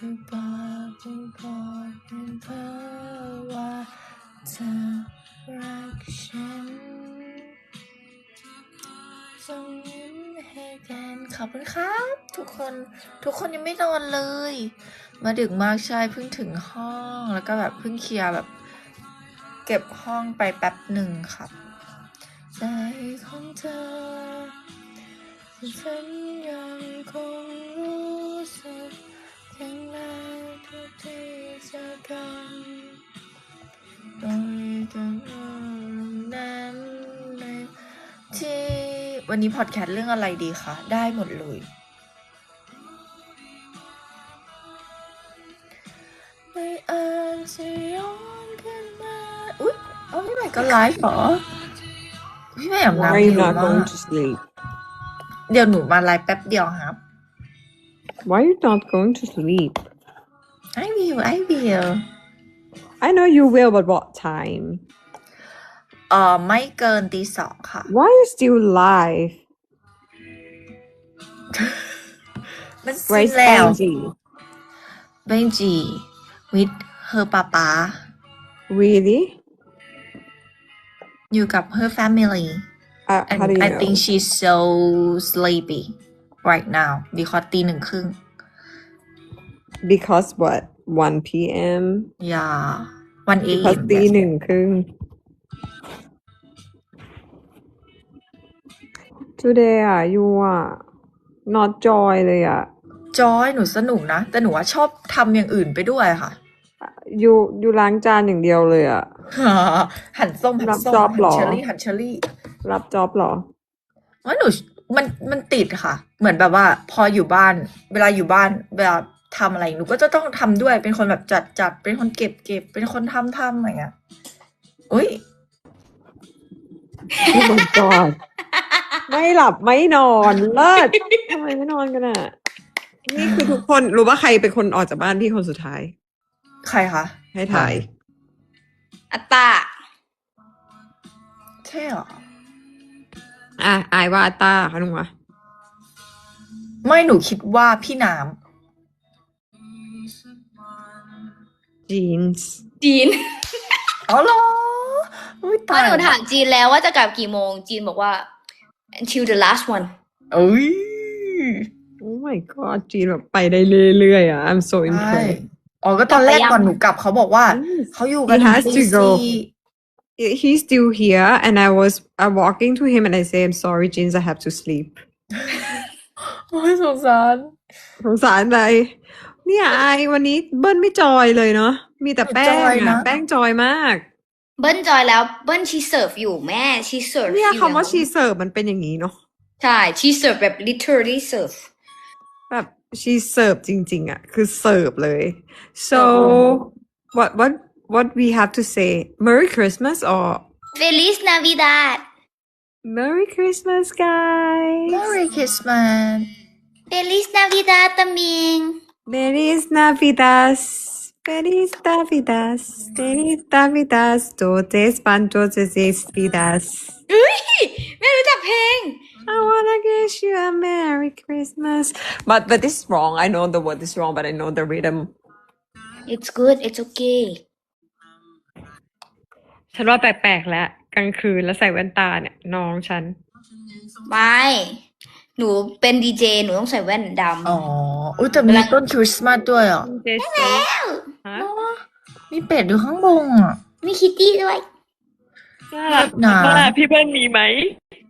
จึงบอกจึงกอดจึงเพ้อว่าเธอรักฉันส่งยิ้มให้กันขอบคุณครับ ทุกคนทุกคนยังไม่นอนเลย มาดึกมากใช่เพิ่งถึงห้องแล้วก็แบบเพิ่งเคลียร์แบบ เก็บห้องไปแป๊บหนึ่งครับใจของเธอฉันยังคงรู้สึกถึง ทุกที่เจอกันโดยตรงนั้นในที่วันนี้พอดแคสต์เรื่องอะไรดีคะ ได้หมดเลย ไม่อาจจะย้อนขึ้นมา อุ๊ยเอาพี่ใหม่ก็ไลฟ์เหรอ พี่ใหม่อาบ Why น้ำ are อ you ยู่ not มา going ก to sleep? เดี๋ยวหนูมาไลฟ์แป๊บเดียวครับ Why are you not going to sleep? I will I will I know you will, but what time? เอ่อไม่เกินตีสองค่ะ Why are you still live? มันสิ้น Where's แล้ว Benji? เบนจี with her ป๊าป๊า Really? อยู่กับ her family Uh, and how do you I know? think she's so sleepy right now because ตีหนึ่งครึ่ง Because what? 1 p.m. yeah วันเอ Because ตีหนึ่งครึ่ง Today อะ you อะ not joy เลยอะจอยหนูสนุกนะ แต่หนูว่าชอบทำอย่างอื่นไปด้วยค่ะ you you ล้างจานอย่างเดียวเลยอะ หั่นส้มหั่นส้มรับหั่ job เหรนอ เชอรี่หั่นเชอรี่รับจ็อบเหรอ ว่าหนูมันมันติดค่ะ เหมือนแบบว่า พออยู่บ้าน เวลาอยู่บ้าน เวลา ทำอะไรหนูก็จะต้องทำด้วย เป็นคนแบบจัดจัดเป็นคนเก็บเก็บเป็นคนทำทำอะไรเงี้ยอุ้ย Oh my god ไม่หลับไม่นอนเลิศทำไมไม่นอนกันอะ นี่คือทุกคนรู้ว่าใครเป็นคนออกจากบ้านพี่คนสุดท้าย ใครคะให้ถ่ายอัตตาใช่เหรออะอายว่าอัตตาค่ะนุ้งวะไม่หนูคิดว่าพี่น้ จีนส์จีนำอ๋อเหรออุ้ยเพราะตายหนูถามจีนแล้วว่าจะกลับกี่โมงจีนบอกว่า until the last one เอ้ยโอ้ my god จีนแบบไปได้เรื่อยๆอะ I'm so ใช่ impressed อ๋อก็ตอนแรกกลับไปยังก่อนหนูกลับเขาบอกว่าเขาอยู่กัน He has ตี to go สี่ he's still here and I was I'm walking to him and I say I'm sorry Jeans I have to sleep โอ้ยสงสาร สงสารอะไร เนี่ยอายวันนี้เบิ้ลไม่จอยเลยเนาะมีแต่แป้งจอยอะนะแป้งจอยมาก เบิ้ลจอยแล้วเบิ้ลชีเสิร์ฟอยู่แม่ชีเสิร์ฟเนี่ยอยู่คำว่าชีเสิร์ฟมันเป็นอย่างนี้เนาะใช่ชีเสิร์ฟแบบ literally serve แบบชีเสิร์ฟจริง ๆอะคือเสิร์ฟเลย so what what what we have to say Merry Christmas or Feliz Navidad Merry Christmas guys Merry Christmas Feliz Navidad ตะมิง Feliz Navidad Feliz Navidad Feliz Navidad Totes pantotes vidas ไม่รู้จักเพลง I wanna wish you a Merry Christmas but but this is wrong I know the word is wrong but I know the rhythm It's good It's okay ฉันว่าแปลกๆแล้วกลางคืนแล้วใส่แว่นตาเนี่ยน้องฉัน ไม่ หนูเป็นดีเจหนูต้องใส่แว่นดอ๋อ อุ้ยแต่มีต้นคริสต์มาสด้วยอะเจสฮะมีเป็ดอยู่ข้างบนอะำมีคิตตี้ด้วย น่ารักนะมากพี่เบิ้ลมีไหม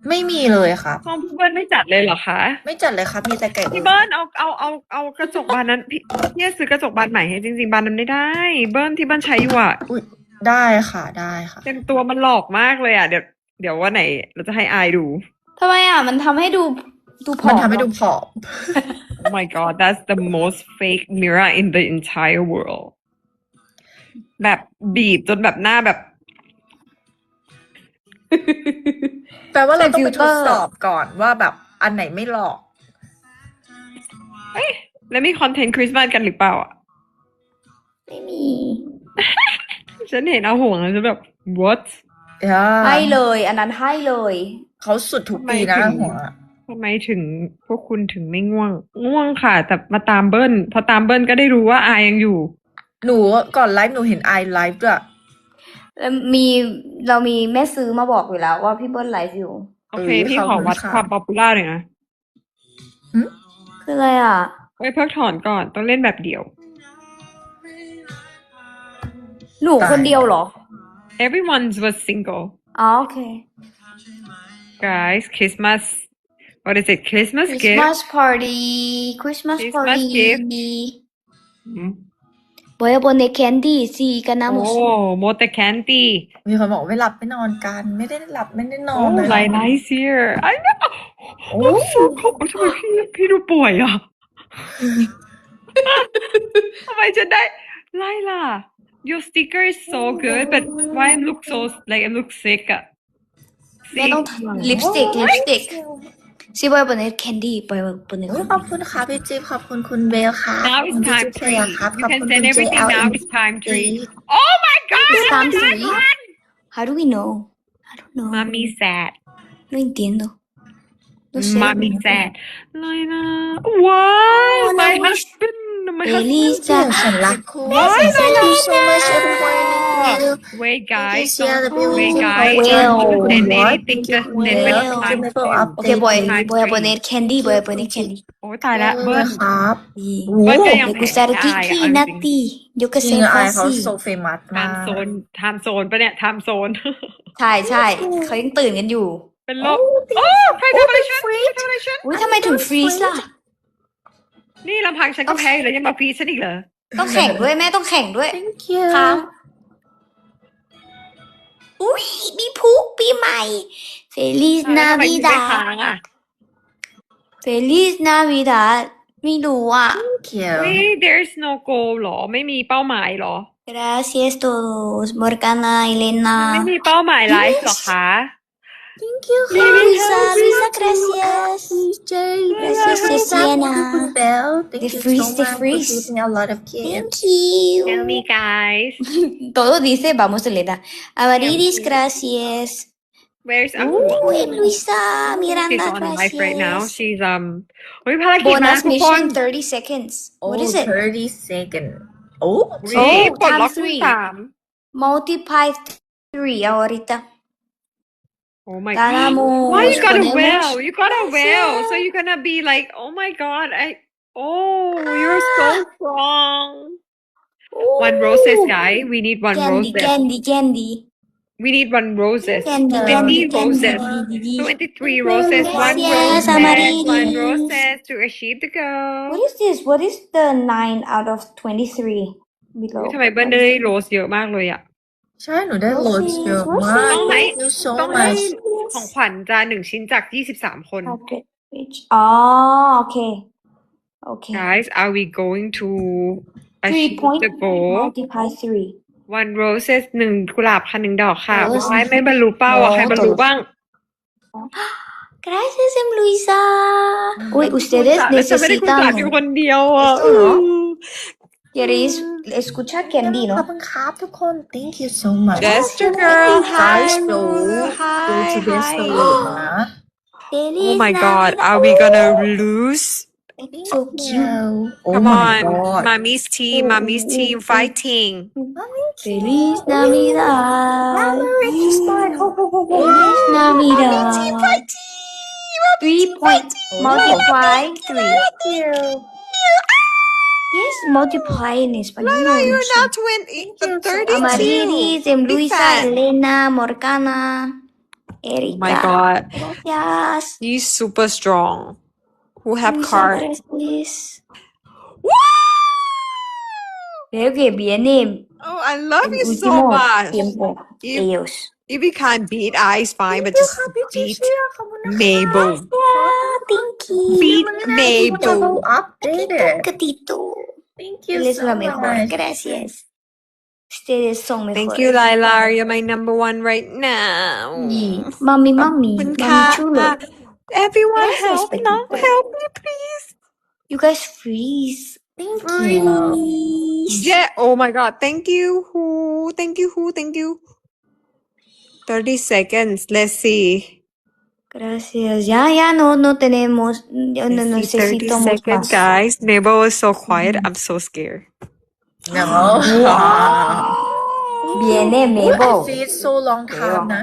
ไม่มีเลยครับ ห้องพี่เบิ้ลไม่จัดเลยเหรอคะไม่จัดเลยครับ มีแต่ไก่พี่เบิ้ลเอาเอาเอาเอากระจกบานนั้นพี่พี่ซื้อกระจกบานใหม่ให้จริงๆบานนั้นไม่ได้ เบิ้ลที่เบิ้ลใช้อยู่อะอุ้ยได้ค่ะได้ค่ะเต็มตัวมันหลอกมากเลยอะเดี๋ยวเดี๋ยววันไหน เราจะให้อายดูทำไมอะ มันทำให้ดู ดูผอมมันทำให้ดูผอม Oh my god that's the most fake mirror in the entire world แบบบีบจนแบบหน้าแบบ แปลว่าเราต้องไปใส่ฟิลทเตอดร์สอบก่อนว่าแบบอันไหนไม่หลอกแล้วมีคอนเทนต์คริสต์มาสกันหรือเปล่าอะ ไม่มี ฉันเห็นเอาห่วงแล้วฉันแบบ what ให้เลย อันนั้นให้เลย เขาสุดทุกปีนะทำไมถึง หัว ทำไมถึงพวกคุณถึงไม่ง่วง ง่วงค่ะ แต่มาตามเบิ้ลพอตามเบิ้ลก็ได้รู้ว่าอายยังอยู่ หนูก่อนไลฟ์หนูเห็นไอไลฟ์ด้วยแล้วมีเรามีแม่ซื้อมาบอกอยู่แล้ว ว่าพี่เบิ้ลไลฟ์อยู่ โอเคเออพี่ขอขอบคุณวัดค่ะความป๊อปปูล่าหน่อยนะคืออะไรอะไว้ยเพิกถอนก่อนต้องเล่นแบบเดียว หนูคนเดียวเหรอ everyone was single อ๋อโอเค guys Christmas what is it Christmas gift Christmas party Christmas Christmas party gift. อืม Voy a poner candy si โอ้ ganamos โมเตแคนตี้ มีคนบอกไม่หลับไม่นอนกัน ไม่ได้หลับไม่ได้นอ โอ้ นเลย ไลน์ไนซ์ here I know โอ้ โอ้สุดเขาทำไมพี่พี่ดูป่วยอ่ะ ทำไมจะได้ไล่ล่ะ your sticker is so good but why I look so like I look sick อ่ะ แม่ต้องลิปสติกลิปสติก si voy a poner candy voy a poner โอ้ยขอบคุณค่ะพี่จิ๊บขอบคุณคุณเบลค่ะ now ขอบ it's คุณพี่ time จิ๊บ three เลยครับ you ขอบ can คุณ send คุณ everything now JL it's time three oh my god It's time three How do we know I don't know mommy sad no entiendo no sé mommy sad ไลล่ะ why Oh, my no. husband my husband Feliz เจ้าฉันรักคุณ Thank you so much everyone Thank you wait guys Thank you, Shia, the beautiful wait guys Well, don't send what? anything just send Well, when Well. it's time Thank you, three. Up. Okay voy Time voy a three. poner candy voy a poner candy โอ้ตายละเบเบิ้อลร์ครับ Sí. โอ้เบิ้ลก็ยัง Me gusta el แพ้อาย kiki อะเอาจริง Nati Yo que จริง sé ไอเขา fácil โซเฟมัสไทมากม์โซนไทม์โซนปะเนี่ยไทม์โซนใช่ใช่เขายังตื่นกันอยู่ เป็นโรคโอ้ใครทำอะไรฉันใครทำอะไรฉันอุ้ยทำไมถึงฟรีซล่ะนี่ลำพังฉันก็แพ้อยู่แล้วยังมาฟรีฉันอีกเหรอต้องแข่งด้วยแม่ต้องแข่งด้วย Thank you ค้าง อุ้ยมีพุปีใหม่ Feliz แล้วทำไมถึงไม่ Navidad ค้างอะ Feliz Navidad ไม่รู้อะ Thank you เฮ้ย there's no goal หรอ ไม่มีเป้าหมายหรอ Gracias todos Morgana Elena ไม่มีเป้าหมายไลฟ์หรอคะ Thank you Luisa Luisa gracias DJ Gracias, Cecilia. คุณเบล Thank The you freeze, so the much for freeze. giving a lot of gifts Thank you tell me guys Todo dice vamos Elena Amarilis gracias where's Uy, Aqua Luisa she's Miranda on live right now gracias she's um เฮ้ยภารกิจมา Bonus ทุกคน mission 30 seconds What is Oh, it 30 second Oh เฮ้ย Oh, ปลดล็อก time คูณ three สาม Multiply 3 ahorita oh my god Ganamos Why you got a ponemos- whale? You got a whale. So you're gonna be like, oh my god, I oh you're so strong. One roses, guy. We need one Candy roses. candy candy We need one roses. Candy, Twenty candy, roses. candy. Twenty-three roses. One Gracias, roses. Amarillis. One roses to achieve the goal. What is this What is the 9 out of 23 below อุ๊ยทำไมเบิ้ลได้โรสเยอะมากเลยอะ ใช่หนูได้โหลดเยอะมาก ต้องให้ Thank you so ต้องให้ much ของขวัญจะหนึ่งชิ้นจากยี่สิบสามคน Target page. Oh, okay. Okay. Guys are we going to Three achieve point the goal multiply three. one roses หนึ่งกุหลาบค่ะหนึ่งดอกค่ะ Roses ว้ายไม่บรรลุเป้าอะใครบรรลุบ้าง Gracias, em Luisa. Uy, ustedes แล้วฉันไม่ได้กุหลาบ necesitan. อยู่คนเดียวอะ Esto, ¿no? ¿Queréis escuchar Candy, ขอบ no? คุณครับทุกคน Thank you so much Jester girl Guys, hi so hi go to this hi salute นะ Feliz oh my god are we gonna lose So cute. Oh come my on god mommy's team mommy's team fighting Feliz Navidad. Feliz Feliz Navidad. Three point multiply three. Yes, multiply in español. no no you're sé. not 20 32 Amarilis, em Big Luisa. Elena, Morgana, Erika. oh my god Gracias. he's super strong who have Muchas cards gracias. Woo! Veo que viene oh I love you so much tiempo. If, Ellos. if we can't beat Ice fine but just beat Mabel thank you. beat Mabel Double updated Gatito. Thank you Él es so lo mejor. much Gracias. Ustedes son mejores. Thank you, Lila. You're my number one right now. Y mami, mami, Queen mami chulo. uh, Everyone Gracias, help now. Help me, please. You guys freeze. Thank you Freeze. Yeah. Oh my God. Thank you. Who? Thank you. Who? Thank you. 30 seconds. Let's see. Gracias. Ya, ya no, no tenemos. Yo no Let's see. 30 necesitamos seconds, más. guys. Mabel is so quiet. I'm so scared. No Viene I Mabel. feel so long time นะ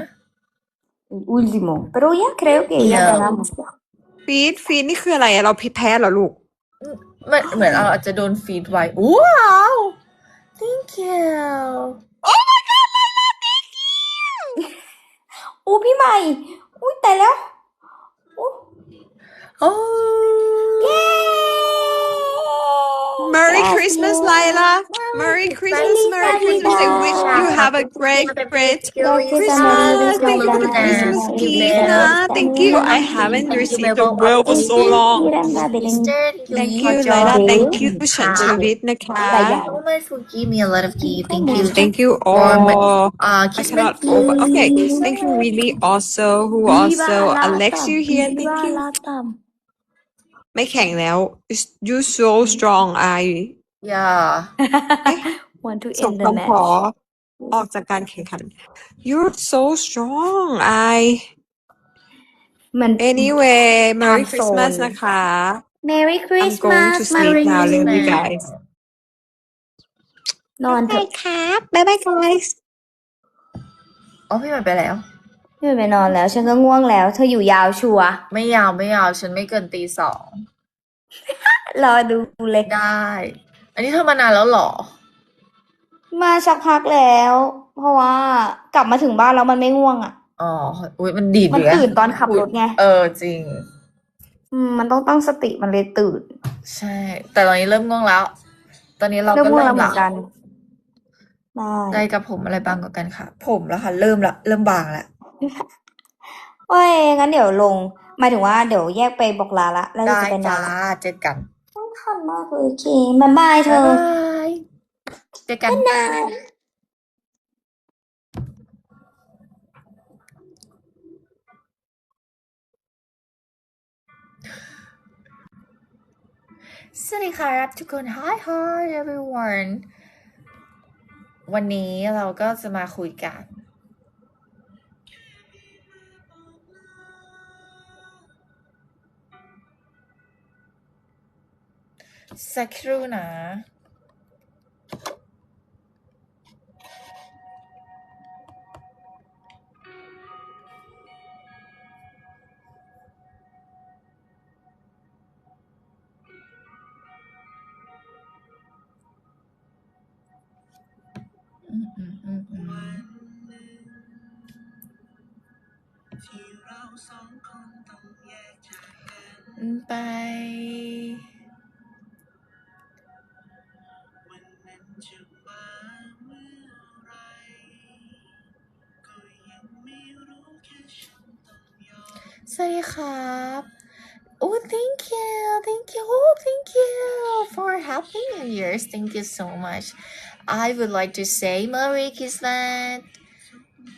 el último. Pero ya creo que ya Yeah. ganamos. ฟีดฟีดนี่คืออะไรอะเราแพ้เหรอลูก มันเหมือนเราอาจจะโดนฟีดไว้ว้าว thank you โอ้พี่ใหม่อุ้ย แต่แล้วโอ้โอ้เย้ Merry yes, Christmas, Lila. Merry Christmas, Merry Christmas. I wish you have a great, great Christmas. Thank you for Christmas, Kina. Thank you. I haven't received a well for so long. Thank you, Lila. Thank you, Shantivit Nakat. Give me a lot of key. Thank you. Thank you all. I cannot over. Okay. Thank you, really, also, who also, you here. Thank you. ไม่แข่งแล้ว you so strong I yeah want to ส่ง end the คำขอ match ออกจากการแข่งขัน You're so strong I มัน Anyway Merry ทางโซน Christmas นะคะ Merry I'm going Christmas to sleep Merry now love you Christmas guys นอนเถบายอะ ครับ บ๊ายบาย guys อ๋อพี่ใหม่ไปแล้ว ไม่ไปนอนแล้ว ฉันก็ง่วงแล้ว เธออยู่ยาวชัวร์ไม่ยาวไม่ยาวฉันไม่เกินตีสองรอดูเลยได้ อันนี้เธอมานานแล้วเหรอ มาสักพักแล้ว เพราะว่ากลับมาถึงบ้านแล้วมันไม่ง่วงอะ อ๋ออุ้ยมันดีดมันอยู่ะตื่นตอนขับรถไง เออจริงอืมมันต้องตั้งสติมันเลยตื่น ใช่ แต่ตอนนี้เริ่มง่วงแล้ว ตอนนี้เราเริ่มก็ง่วงเริ่แล้วมเหมืละอนกันได้ได้กับผมอะไรบางกว่ากันค่ะ ผมแล้วค่ะ เริ่มละเริ่มบางละ โอ้ยงั้นเดี๋ยวลงหมายถึงว่าเดี๋ยวแยกไปบอกลาละแล้วเราได้จะไปนอจ้านละเจอกันคันมากเลยโอเคบ๊ายบายเธอ บ๊ายบายเจอกันนานสวัสดีครับทุกคน Hi hi everyone วันนี้เราก็จะมาคุยกัน สักครู่นะอืมอืมอืมอืมอืมไป สวัสดีครับ Oh, thank you, thank you, oh, thank you for Happy New Year's. Thank you so much. I would like to say Merry Christmas.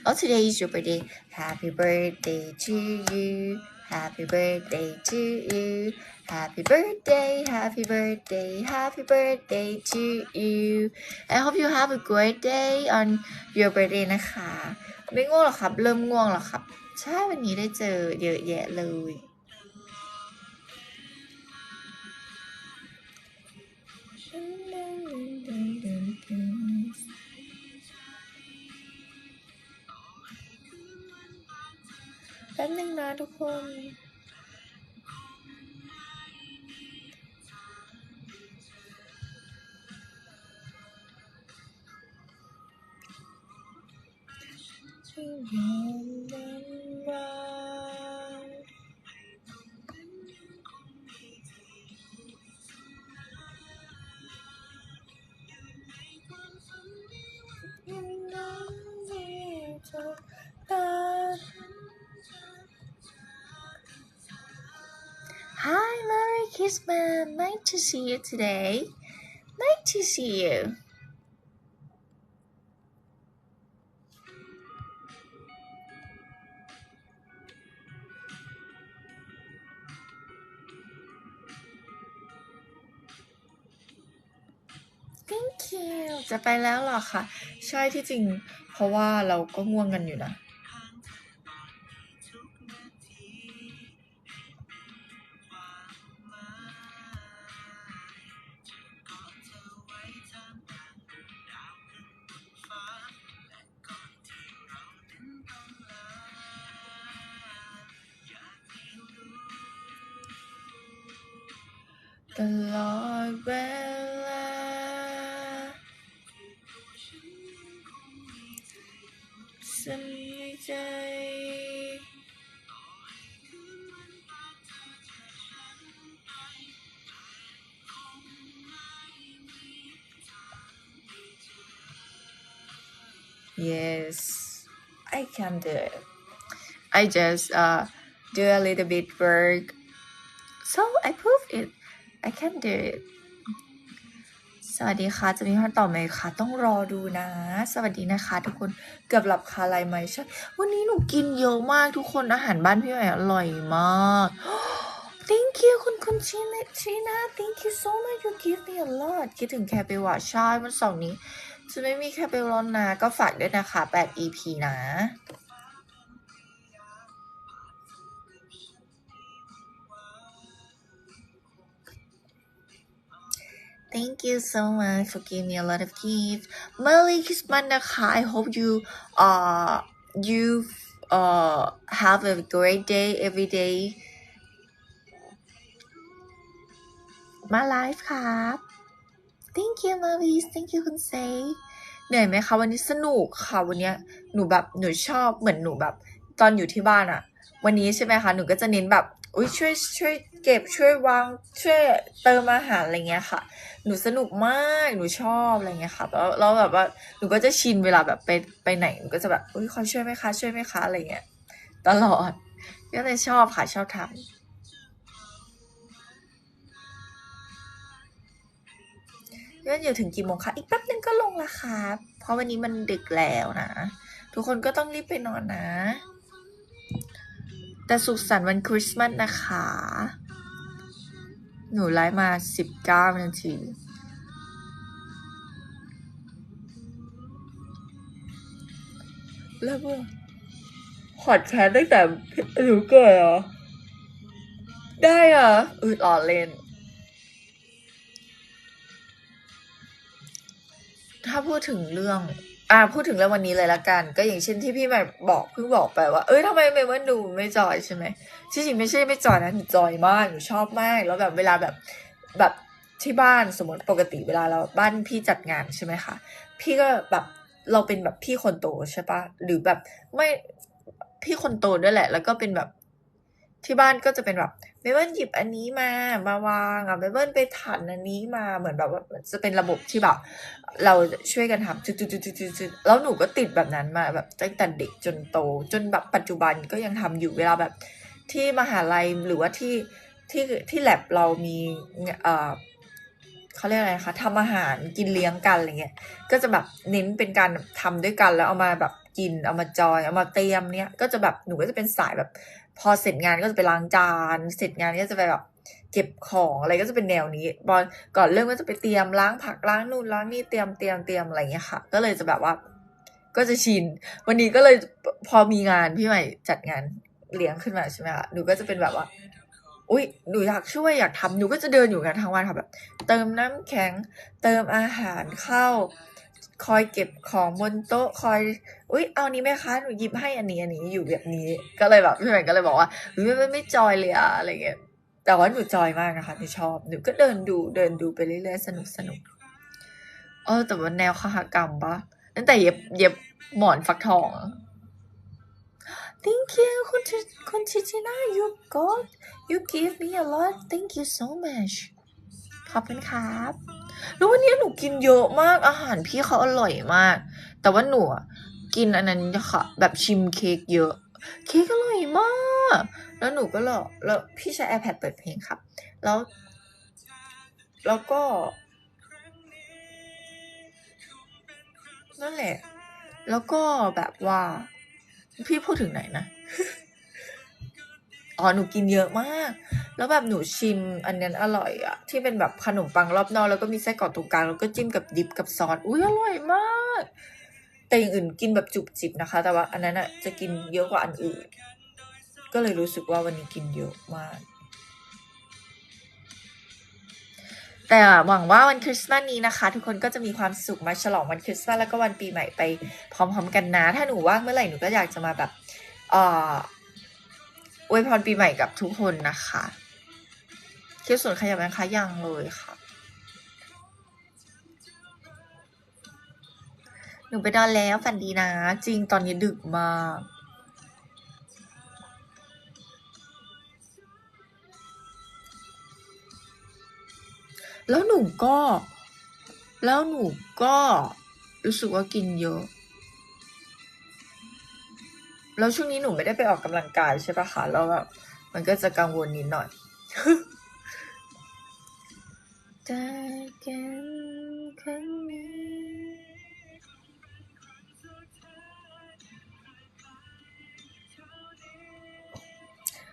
Oh, today is your birthday. Happy birthday to you. Happy birthday to you. Happy birthday, happy birthday, happy birthday to you. I hope you have a great day on your birthday นะคะ ไม่ง่วงหรอครับ เริ่มง่วงแล้วครับ ใช่วันนี้ได้เจอเยอะแยะเลย แป๊บนึงนะทุกคน Hi, Merry Christmas. Nice to see you today. Nice to see you. จะไปแล้วหรอคะใช่ที่จริง เพราะว่าเราก็ง่วงกันอยู่นะตลอดเวล Yes, I can do it. I just uh, do a little bit work. So I prove it. I can do it. สวัสดีค่ะ จะมีท่านต่อไหมคะต้องรอดูนะ สวัสดีนะคะ ทุกคนเกือบหลับคาไรไหมใช่วันนี้หนูกินเยอะมากทุกคนอาหารบ้านพี่ใหม่อร่อยมาก Thank you คุณคุณชินชินะ Thank you so much you give me a lot คิดถึงแคเปว่าใช่วันเสาร์นี้ จะไม่มีแคเปร้อนนะก็ฝากด้วยนะคะ 8 EP นะ Thank you so much for giving me a lot of gift. Merry Christmas นะคะ I hope you uh you uh have a great day every day มาไลฟ์ครับ Thank you Mavis Thank you คุณเซเหนื่อยไหมคะ วันนี้สนุกค่ะวันนี้หนูแบบหนูชอบเหมือนหนูแบบ ตอนอยู่ที่บ้านอะวันนี้ใช่ไหมคะ หนูก็จะเน้นแบบอุ้ยช่วยช่วย เก็บช่วยวางช่วยเติมอาหารอะไรเงี้ยค่ะ หนูสนุกมากหนูชอบอะไรเงี้ยค่ะแล้วแล้วแบบว่าหนูก็จะชินเวลาแบบไปไปไหนหนูก็จะแบบอุ้ยขอช่วยไหมคะช่วยไหมคะอะไรเงี้ยตลอดก็เลยชอบค่ะชอบทำยอดอยู่ถึงกี่โมงคะ อีกแป๊บนึงก็ลงละครับ เพราะวันนี้มันดึกแล้วนะ ทุกคนก็ต้องรีบไปนอนนะ แต่สุขสันต์วันคริสต์มาสนะคะ หนูไลฟ์มาสิบเก้านาที แล้วก็ขอดแคสตั้งแต่หนูเกิดเหรอ ได้เหรออืดอ่อนเล่น ถ้าพูดถึงเรื่อง อ่าพูดถึงเรื่องวันนี้เลยละกัน ก็อย่างเช่นที่พี่แบบบอกเพิ่งบอกไปว่า เอ้ยทำไมเมมันดูไม่จอยใช่ไหม ที่จริงไม่ใช่ไม่จอยนะหนูจอยมากหนูชอบมาก แล้วแบบเวลาแบบแบบที่บ้านสมมติปกติเวลาเราบ้านพี่จัดงานใช่ไหมคะพี่ก็แบบเราเป็นแบบพี่คนโตใช่ปะหรือแบบไม่พี่คนโตด้วยแหละ แล้วก็เป็นแบบที่บ้านก็จะเป็นแบบเมเบิลหยิบอันนี้มามาวางอะเมเบิลไปถันอันนี้มาเหมือนแบบว่าจะเป็นระบบที่แบบ เราช่วยกันทำจุดๆๆๆแล้วหนูก็ติดแบบนั้นมาแบบตั้งแต่เด็กจนโต จนแบบปัจจุบันก็ยังทำอยู่เวลาแบบ ที่มหาลัยหรือว่าที่ที่ที่แลบเรามีเอ่อเขาเรียกอะไรคะทำอาหารกินเลี้ยงกันอะไรเงี้ยก็จะแบบเน้นเป็นการทำด้วยกันแล้วเอามาแบบกินเอามาจอยเอามาเตรียมเนี้ยก็จะแบบหนูก็จะเป็นสายแบบ พอเสร็จงานก็จะไปล้างจานเสร็จงานก็จะไปแบบเก็บของอะไรก็จะเป็นแนวนี้บอลก่อนเริ่มก็จะไปเตรียมล้างผักล้างนู่นล้างนี่เตรียมเตรียมเตรียมอะไรเงี้ยค่ะ ก็เลยจะแบบว่า ก็จะชิน วันนี้ก็เลยพอมีงานพี่ใหม่จัดงาน เลี้ยงขึ้นมาใช่ไหมคะหนูก็จะเป็นแบบว่า อุ้ยหนูอยากช่วยอยากทำหนูก็จะเดินอยู่กันทั้งวันค่ะแบบ เติมน้ำแข็ง เติมอาหารเข้า คอยเก็บของบนโต๊ะคอย อุ๊ยเอานี้ไหมคะหนูหยิบให้อันนี้อันนี้อยู่แบบนี้ ก็เลยแบบพี่ใหม่ก็เลยบอกว่าเฮ้ยไม่ไม่ไม่จอยเลยอะอะไรเงี้ยแต่ว่าหนูจอยมากนะคะหนูชอบหนูก็เดินดูเดินดูไปเรื่อยๆสนุกสนุกเออแต่ว่าแนวคหกรรมปะตั้งแต่เย็บเย็บหมอนฟักทองอ Thank you คุณชิคุณชิชิน่า you got you give me a lot thank you so much ขอบคุณครับ แล้ววันนี้หนูกินเยอะมาก อาหารพี่เขาอร่อยมาก แต่ว่าหนูกินอันนั้นค่ะ แบบชิมเค้กเยอะ เค้กอร่อยมาก แล้วหนูก็รอแล้วพี่ใช้ iPad เปิดเพลงครับ แล้ว แล้วก็ นั่นแหละ แล้วก็แบบว่า พี่พูดถึงไหนนะอ๋อหนูกินเยอะมาก แล้วแบบหนูชิมอันนั้นอร่อยอะที่เป็นแบบขนมปังรอบนอกแล้วก็มีไส้กรอกตรงกลางแล้วก็จิ้มกับดิบกับซอสอุ้ยอร่อยมาก แต่อย่างอื่นกินแบบจุบจิบนะคะ แต่ว่าอันนั้นอะจะกินเยอะกว่าอันอื่น ก็เลยรู้สึกว่าวันนี้กินเยอะมาก แต่หวังว่าวันคริสต์มาสนี้นะคะ ทุกคนก็จะมีความสุขมาฉลองวันคริสต์มาสแล้วก็วันปีใหม่ไปพร้อมๆกันนะ ถ้าหนูว่างเมื่อไหร่หนูก็อยากจะมาแบบเอ่ออวยพรปีใหม่กับทุกคนนะคะคิวส่วนขยับนะคะยังเลยค่ะ หนูไปนอนแล้วฝันดีนะ จริงตอนนี้ดึกมาก แล้วหนูก็ แล้วหนูก็รู้สึกว่ากินเยอะ แล้วช่วงนี้หนูไม่ได้ไปออกกำลังกายใช่ปะคะแล้วแบบมันก็จะกังวลนิดหน่อยได้กันครั้งนี้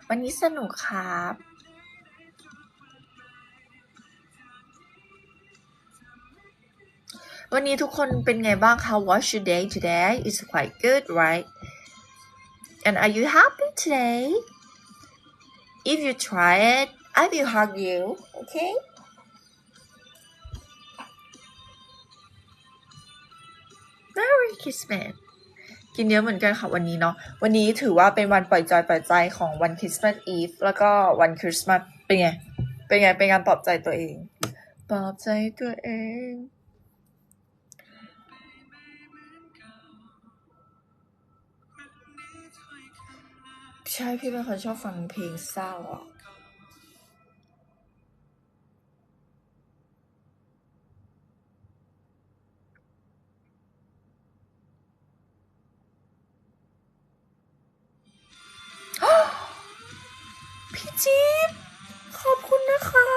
วันนี้สนุกครับ วันนี้ทุกคนเป็นไงบ้างคะ What's your day today? It's quite good, right? And are you happy today? If you try it, I will hug you, okay? Merry Christmas กินเยอะเหมือนกันค่ะวันนี้เนาะวันนี้ถือว่าเป็นวันปล่อยจอยปล่อยใจของวันคริสต์มาสอีฟแล้วก็วันคริสต์มาสเป็นไง เป็นไง เป็นการปลอบใจตัวเอง ปลอบใจตัวเอง ใช่พี่เป็นคนชอบฟังเพลงเศร้าอะพี่จิ๊บขอบคุณนะคะ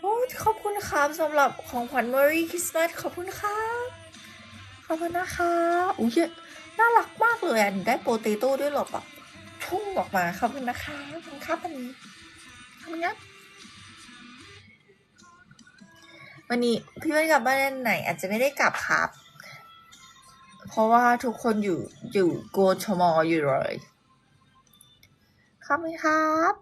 โอ้ขอบคุณครับสำหรับของขวัญ Merry Christmas ขอบคุณครับขอบคุณนะคะอุ้ยน่ารักมากเลยอะหนูได้โปเตโต้ด้วยหรอปะ พุ่งออกมาขอบคุณนะคะขอบคุณครับวันนี้ขอบคุณครับวันนี้พี่วันกลับบ้านไหน อาจจะไม่ได้กลับครับ เพราะว่าทุกคนอยู่อยู่โกชมออยู่เลยขอบคุณครับ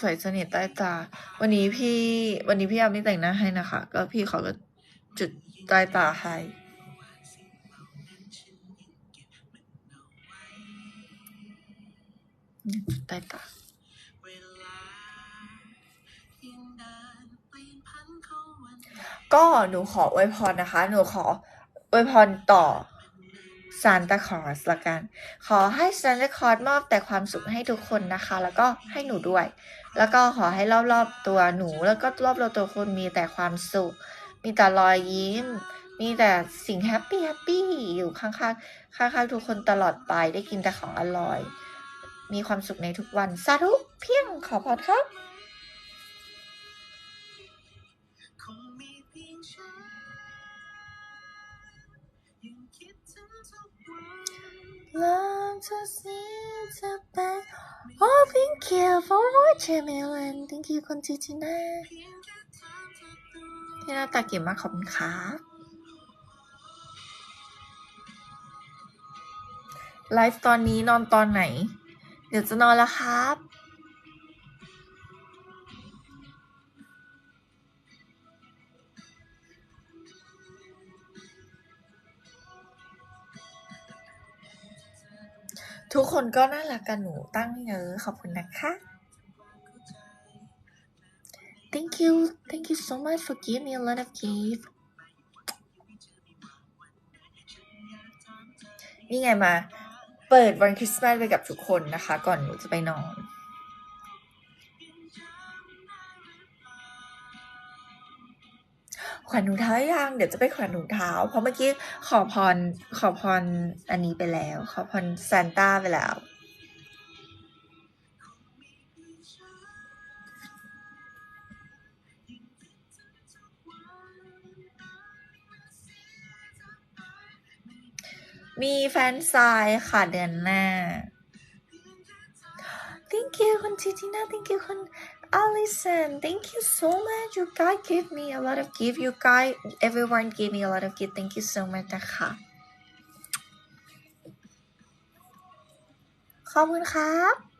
สวยสนิทใต้ตา วันนี้พี่ วันนี้พี่ยามไม่แต่งหน้าให้นะคะ ก็พี่เขาก็ จุดใต้ตาให้จุดใต้ตาก็หนูขออวยพรนะคะ หนูขออวยพรต่อซานตาคลอสละกัน ขอให้ซานตาคลอสมอบแต่ความสุขให้ทุกคนนะคะ แล้วก็ให้หนูด้วย แล้วก็ขอให้รอบๆตัวหนู แล้วก็รอบๆตัวคนมีแต่ความสุข มีแต่รอยยิ้ม มีแต่สิ่งแฮปปี้แฮปปี้อยู่ข้างๆข้างๆทุกคนตลอดไปได้กินแต่ของอร่อย มีความสุขในทุกวันสาธุเพียงขอพรครับ Love to see the back. Oh, thank you for watching me and thank you คุณจีจีน่า ที่หน้าตาเก่งมากขอบคุณครับไลฟ์ตอนนี้นอนตอนไหน เดี๋ยวจะนอนแล้วครับทุกคนก็น่ารักกับหนูตั้งเยอะขอบคุณนะคะ thank you thank you so much for giving me a lot of gift นี่ไงมา เปิดวันคริสต์มาสไปกับทุกคนนะคะ ก่อนหนูจะไปนอน ขวัญถุงเท้ายัง เดี๋ยวจะไปขวัญถุงเท้า เพราะเมื่อกี้ขอพรขอพรอันนี้ไปแล้ว ขอพรซานต้าไปแล้ว มีแฟนซายค่ะเดือนหน้า thank you คุณจิจิน่า thank you คุณ Alison thank you so much you guys give me a lot of gift you guys everyone give me a lot of gift thank you so much นะคะขอบคุณครับ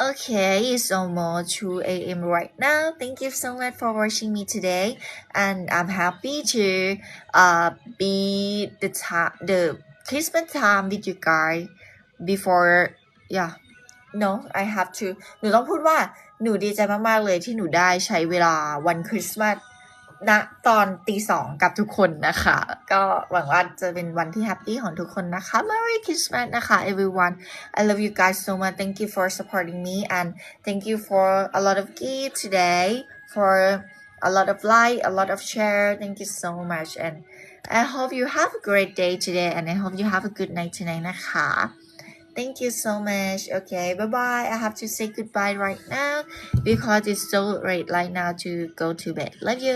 Okay, it's almost 2 a.m. right now. Thank you so much for watching me today, and I'm happy to uh be the time the Christmas time with you guys before yeah. No, I have to หนูต้องพูดว่าหนูดีใจมาก ๆ เลยที่หนูได้ใช้เวลาวันคริสต์มาส ณตอนตีสองกับทุกคนนะคะ ก็หวังว่าจะเป็นวันที่แฮปปี้ของทุกคนนะคะ Merry Christmas นะคะ everyone I love you guys so much thank you for supporting me and thank you for a lot of gift today for a lot of like a lot of share thank you so much and I hope you have a great day today and I hope you have a good night tonight นะคะ Thank you so much. Okay, bye bye. I have to say goodbye right now because it's so late right now to go to bed. Love you.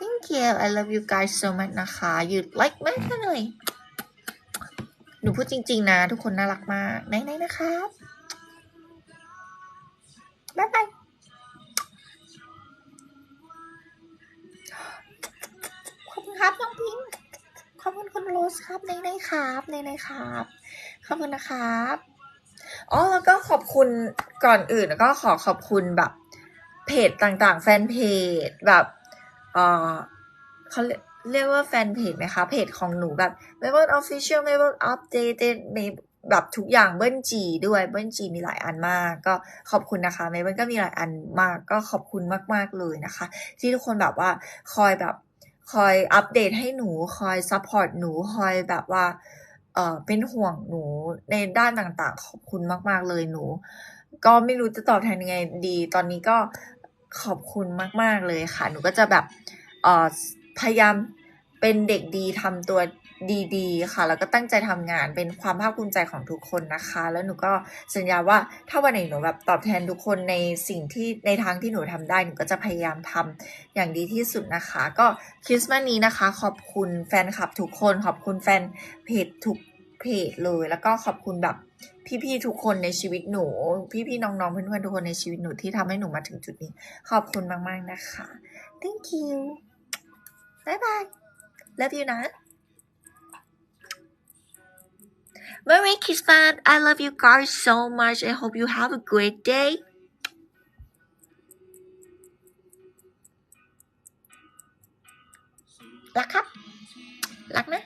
Thank you. I love you guys so much นะคะ you like มากเลย หนูพูดจริง ๆ นะ ทุกคนน่ารักมากไหนๆนะครับบ๊ายบายขอบคุณครับน้องพิงค์ขอบคุณคุณโรสครับในในๆครับในในๆครับ ขอบคุณนะครับอ๋อแล้วก็ขอบคุณก่อนอื่นก็ขอขอบคุณแบบเพจต่างๆ แฟนเพจแบบ เออเขาเรียกว่าแฟนเพจไหมคะเพจของหนูแบบ m a b e l Official m a b e l Updated มีแบบทุกอย่างเบิ้ลจีด้วยเบิ้ลจีมีหลายอันมาก ก็ขอบคุณนะคะ m a b e l ก็มีหลายอันมาก ก็ขอบคุณมาก ๆ เลยนะคะ ที่ทุกคนแบบว่าคอยแบบคอยอัปเดตให้หนูคอยซัพพอร์ตหนูคอยแบบว่าเออเป็นห่วงหนูในด้านต่างๆ ขอบคุณมาก ๆ เลยหนู ก็ไม่รู้จะตอบแทนยังไงดี ตอนนี้ก็ ขอบคุณมาก ๆ เลยค่ะ หนูก็จะแบบออพยายามเป็นเด็กดีทำตัวดีๆ ค่ะ แล้วก็ตั้งใจทำงานเป็นความภาคภูมิใจของทุกคนนะคะ แล้วหนูก็สัญญาว่าถ้าวันไหนหนูแบบตอบแทนทุกคนในสิ่งที่ในทางที่หนูทำได้หนูก็จะพยายามทำอย่างดีที่สุดนะคะ ก็คริสต์มาสนี้นะคะ ขอบคุณแฟนคลับทุกคน ขอบคุณแฟนเพจทุกเพจเลย แล้วก็ขอบคุณแบบ พี่ๆทุกคนในชีวิตหนู พี่ๆน้องๆเพื่อนๆทุกคนในชีวิตหนูที่ทำให้หนูมาถึงจุดนี้ ขอบคุณมากๆนะคะ thank you บายบาย love you นะ Merry Christmas I love you guys so much I hope you have a great day รักครับรักนะ